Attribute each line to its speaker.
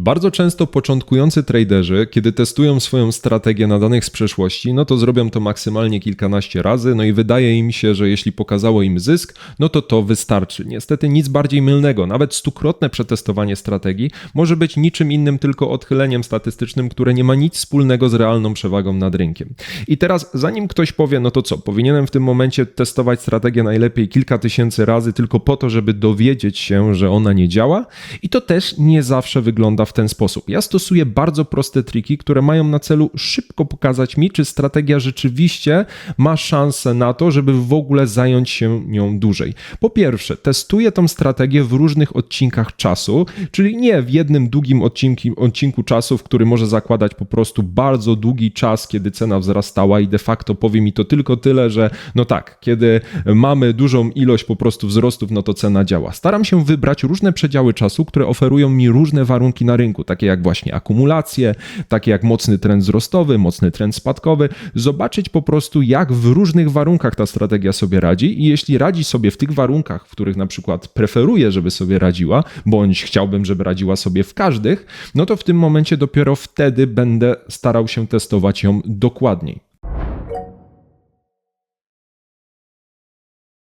Speaker 1: Bardzo często początkujący traderzy, kiedy testują swoją strategię na danych z przeszłości, no to zrobią to maksymalnie kilkanaście razy, no i wydaje im się, że jeśli pokazało im zysk, no to to wystarczy. Niestety nic bardziej mylnego, nawet stukrotne przetestowanie strategii może być niczym innym tylko odchyleniem statystycznym, które nie ma nic wspólnego z realną przewagą nad rynkiem. I teraz, zanim ktoś powie, no to co, powinienem w tym momencie testować strategię najlepiej kilka tysięcy razy tylko po to, żeby dowiedzieć się, że ona nie działa? I to też nie zawsze wygląda w ten sposób. Ja stosuję bardzo proste triki, które mają na celu szybko pokazać mi, czy strategia rzeczywiście ma szansę na to, żeby w ogóle zająć się nią dłużej. Po pierwsze, testuję tą strategię w różnych odcinkach czasu, czyli nie w jednym długim odcinku czasu, w który może zakładać po prostu bardzo długi czas, kiedy cena wzrastała i de facto powie mi to tylko tyle, że no tak, kiedy mamy dużą ilość po prostu wzrostów, no to cena działa. Staram się wybrać różne przedziały czasu, które oferują mi różne warunki na rynku, takie jak właśnie akumulacje, takie jak mocny trend wzrostowy, mocny trend spadkowy, zobaczyć po prostu jak w różnych warunkach ta strategia sobie radzi i jeśli radzi sobie w tych warunkach, w których na przykład preferuję, żeby sobie radziła, bądź chciałbym, żeby radziła sobie w każdych, no to w tym momencie dopiero wtedy będę starał się testować ją dokładniej.